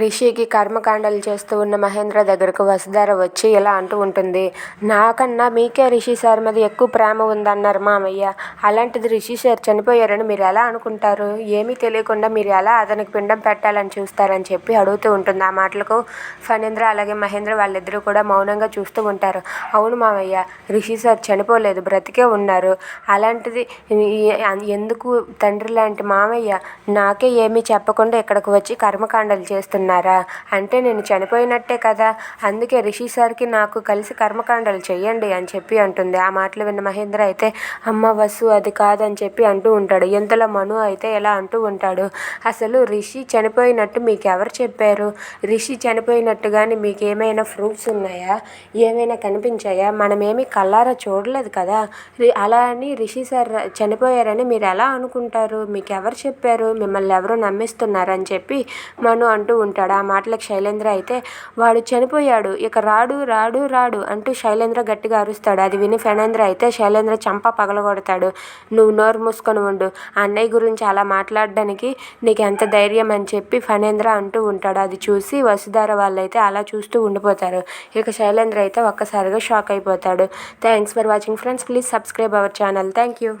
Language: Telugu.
రిషికి కర్మకాండలు చేస్తూ ఉన్న మహేంద్ర దగ్గరకు వసుధార వచ్చి ఇలా అంటూ ఉంటుంది నాకన్నా మీకే రిషి సార్ మీద ఎక్కువ ప్రేమ ఉందన్నారు మామయ్య. అలాంటిది రిషి సార్ చనిపోయారని మీరు ఎలా అనుకుంటారు? ఏమీ తెలియకుండా మీరు ఎలా అతనికి పిండం పెట్టాలని చూస్తారని చెప్పి అడుగుతూ ఉంటుంది. ఆ మాటలకు ఫణీంద్ర అలాగే మహేంద్ర వాళ్ళిద్దరూ కూడా మౌనంగా చూస్తూ ఉంటారు. అవును మామయ్య రిషి సార్ చనిపోలేదు బ్రతికే ఉన్నారు. అలాంటిది ఎందుకు తండ్రి లాంటి మామయ్య నాకే ఏమీ చెప్పకుండా ఇక్కడికి వచ్చి కర్మకాండలు చేస్తున్నారు? అంటే నేను చనిపోయినట్టే కదా. అందుకే రిషి సార్కి నాకు కలిసి కర్మకాండలు చెయ్యండి అని చెప్పి అంటుంది. ఆ మాటలు విన్న మహేంద్ర అయితే అమ్మ వసు అది కాదని చెప్పి అంటూ ఉంటాడు. ఇంతలో మను అయితే ఎలా అంటూ ఉంటాడు? అసలు రిషి చనిపోయినట్టు మీకు ఎవరు చెప్పారు? రిషి చనిపోయినట్టు కానీ మీకు ఏమైనా ప్రూఫ్స్ ఉన్నాయా? ఏమైనా కనిపించాయా? మనమేమి కల్లారా చూడలేదు కదా. అలా అని రిషి సార్ చనిపోయారని మీరు ఎలా అనుకుంటారు? మీకు ఎవరు చెప్పారు? మిమ్మల్ని ఎవరు నమ్మిస్తున్నారని చెప్పి మను అంటూ ఉంటాడు. ఆ మాటలకు శైలేంద్ర అయితే వాడు చనిపోయాడు. ఇక రాడు రాడు రాడు అంటూ శైలేంద్ర గట్టిగా అరుస్తాడు. అది విని ఫణేంద్ర అయితే శైలేంద్ర చంప పగలగొడతాడు. నువ్వు నోరు మూసుకొని ఉండు. అన్నయ్య గురించి అలా మాట్లాడడానికి నీకు ఎంత ధైర్యం అని చెప్పి ఫణేంద్ర అంటూ ఉంటాడు. అది చూసి వసుధార వాళ్ళైతే అలా చూస్తూ ఉండిపోతారు. ఇక శైలేంద్ర అయితే ఒక్కసారిగా షాక్ అయిపోతాడు. Thanks for watching friends. Please subscribe our channel. Thank you.